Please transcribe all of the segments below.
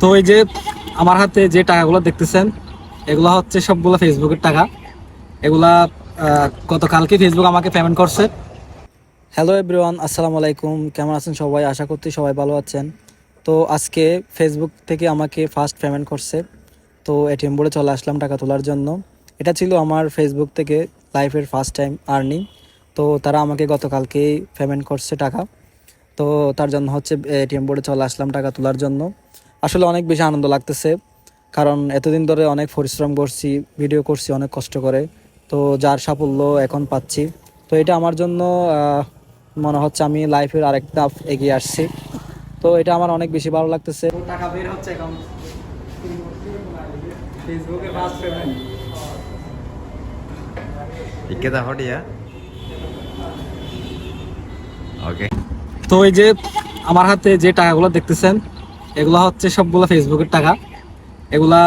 তো এই যে আমার হাতে যে টাকাগুলো দেখতেছেন, এগুলো হচ্ছে সবগুলো ফেসবুকের টাকা। এগুলা গতকালকে ফেসবুক আমাকে পেমেন্ট করছে। হ্যালো এভরিওয়ান আসসালামু আলাইকুম। কেমন আছেন সবাই? আশা করছি সবাই ভালো আছেন। তো আজকে ফেসবুক থেকে আমাকে ফার্স্ট পেমেন্ট করছে। তো এটিএম বোর্ডে চলে আসলাম টাকা তোলার জন্য। এটা ছিল আমার ফেসবুক থেকে লাইফের ফার্স্ট টাইম আর্নিং তো তারা আমাকে গতকালকেই পেমেন্ট করছে টাকা। তো তার জন্য হচ্ছে এটিএম বোর্ডে চলে আসলাম টাকা তোলার জন্য। আসলে অনেক বেশি আনন্দ লাগতেছে কারণ এতদিন ধরে অনেক পরিশ্রম করছি ভিডিও করছি অনেক কষ্ট করে। তো যার সাফল্য এখন পাচ্ছি। তো এটা আমার জন্য মনে হচ্ছে আমি লাইফের আরেকটা এগিয়ে আসছি। তো এটা আমার অনেক বেশি ভালো লাগতেছে। টাকা বের হচ্ছে এখন। ফেসবুকে ফার্স্ট পেমেন্ট. Okay. তো এই যে আমার হাতে যে টাকাগুলো দেখতেছেন এগুলো হচ্ছে সবগুলো ফেসবুকের টাকা। এগুলা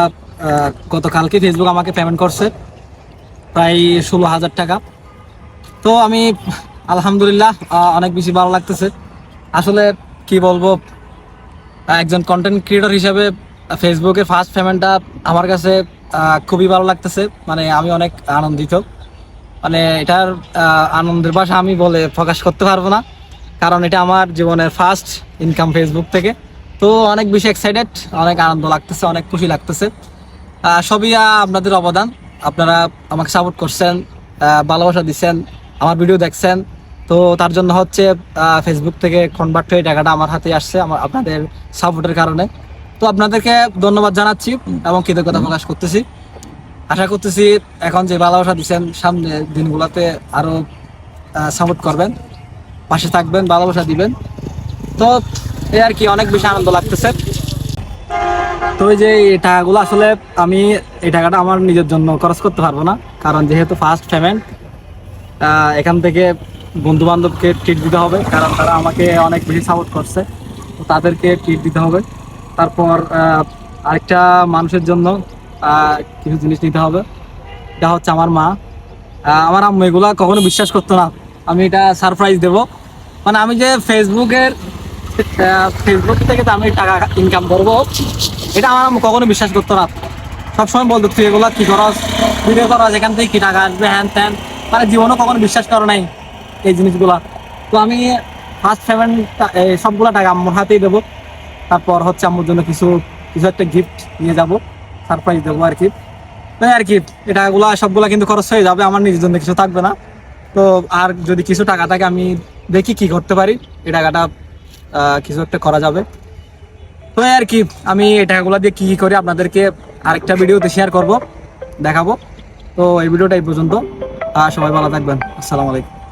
গতকালকে ফেসবুক আমাকে পেমেন্ট করছে, প্রায় ষোলো হাজার টাকা। তো আমি, আলহামদুলিল্লাহ অনেক বেশি ভালো লাগতেছে। আসলে কি বলব একজন কন্টেন্ট ক্রিয়েটর হিসাবে ফেসবুকে ফার্স্ট পেমেন্টটা আমার কাছে খুবই ভালো লাগতেছে। মানে আমি অনেক আনন্দিত। মানে এটার আনন্দের ভাষা আমি বলে প্রকাশ করতে পারব না। কারণ এটা আমার জীবনের ফার্স্ট ইনকাম ফেসবুক থেকে। তো অনেক বেশি এক্সাইটেড অনেক আনন্দ লাগতেছে অনেক খুশি লাগতেছে। সবই আপনাদের অবদান। আপনারা আমাকে সাপোর্ট করছেন ভালোবাসা দিচ্ছেন আমার ভিডিও দেখছেন। তো তার জন্য হচ্ছে ফেসবুক থেকে কনভার্ট হয়ে টাকাটা আমার হাতে আসছে আমার আপনাদের সাপোর্টের কারণে। তো আপনাদেরকে ধন্যবাদ জানাচ্ছি এবং কৃতজ্ঞতা প্রকাশ করতেছি। আশা করতেছি এখন যে ভালোবাসা দিচ্ছেন সামনে দিনগুলোতে আরও সাপোর্ট করবেন পাশে থাকবেন ভালোবাসা দিবেন। তো এই আর কি, অনেক বেশি আনন্দ লাগতেছে। তো যে এই টাকাগুলো আসলে আমি এই টাকাটা আমার নিজের জন্য খরচ করতে পারব না, কারণ যেহেতু ফার্স্ট পেমেন্ট এখান থেকে বন্ধু বান্ধবকে ট্রিট দিতে হবে, কারণ তারা আমাকে অনেক বেশি সাপোর্ট করছে, তো তাদেরকে ট্রিট দিতে হবে। তারপর আরেকটা মানুষের জন্য কিছু জিনিস নিতে হবে, এটা হচ্ছে আমার মা। আমার আম্মু এগুলা কখনো বিশ্বাস করতো না। আমি এটা সারপ্রাইজ দেব। মানে আমি যে ফেসবুকের ফেসবুক থেকে তো আমি টাকা ইনকাম করব। এটা আমার কখনো বিশ্বাস করতো না। সবসময় বলতো, তুই এগুলা কি করস? ভিডিও করস, এখান থেকে কি টাকা আসবে? হ্যান ত্যান। মানে জীবনও কখনো বিশ্বাস করো নাই এই জিনিসগুলা। তো আমি ফার্স্ট পেমেন্ট সবগুলো টাকা আম্মুর হাতেই দেবো। তারপর হচ্ছে আম্মুর জন্য কিছু কিছু একটা গিফট নিয়ে যাব। সারপ্রাইজ দেবো আর কি। তো আর কি এটা গুলা সবগুলা কিন্তু খরচ হয়ে যাবে। আমার নিজের জন্য কিছু থাকবে না। তো আর যদি কিছু টাকা থাকে, আমি দেখি কি করতে পারি। এই টাকাটা কিছু একটা করা যাবে। তো আর কি, আমি এই টাকাগুলো দিয়ে কী কি করে আপনাদেরকে আরেকটা ভিডিওতে শেয়ার করব, দেখাবো। তো এই ভিডিওটা এই পর্যন্ত সবাই ভালো থাকবেন। আসসালামু আলাইকুম।